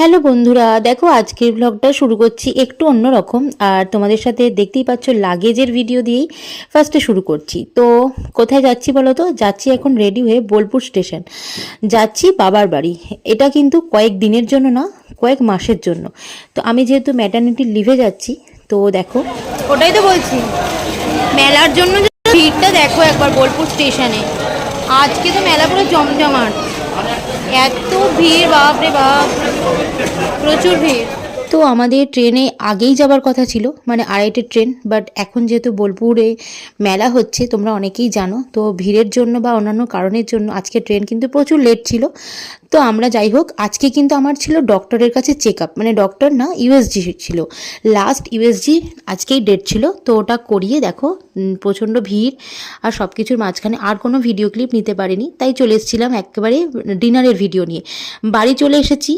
Hello বন্ধুরা, দেখো আজকের ব্লগটা শুরু করছি একটু অন্যরকম আর তোমাদের সাথে দেখতেই পাচ্ছ লাগেজের ভিডিও দিয়েই ফার্স্টে শুরু করছি। তো কোথায় যাচ্ছি বলো তো? যাচ্ছি এখন রেডি হয়ে বোলপুর স্টেশন যাচ্ছি বাবার বাড়ি। এটা কিন্তু কয়েক দিনের জন্য না, কয়েক মাসের জন্য। তো আমি যেহেতু ম্যাটার্নিটি লিভে যাচ্ছি, তো দেখো। ওটাই তো বলছি। মেলার জন্য ভিড়টা দেখো একবার বোলপুর স্টেশনে আজকে তো মেলা পুরো জমজমাট। এত ভিড় বাপরে বাপ। প্রচুর ভিড়। তো আমাদের ট্রেনে আগেই যাবার কথা ছিল মানে আড়াইটে ট্রেন বাট এখন যেহেতু বোলপুরে মেলা হচ্ছে, তোমরা অনেকেই জানো, তো ভিড়ের জন্য বা অন্যান্য কারণের জন্য আজকে ট্রেন কিন্তু প্রচুর লেট ছিল। তো আমরা যাই হোক, আজকে কিন্তু আমার ছিল ডক্টরের কাছে চেক আপ মানে ডক্টর না ইউএসজি ছিল। লাস্ট ইউএসজি আজকেই ডেট ছিল, তো ওটা করিয়ে দেখো প্রচণ্ড ভিড়, আর সব কিছুর মাঝখানে আর কোনো ভিডিও ক্লিপ নিতে পারিনি, তাই চলে এসেছিলাম একেবারে ডিনারের ভিডিও নিয়ে। বাড়ি চলে এসেছি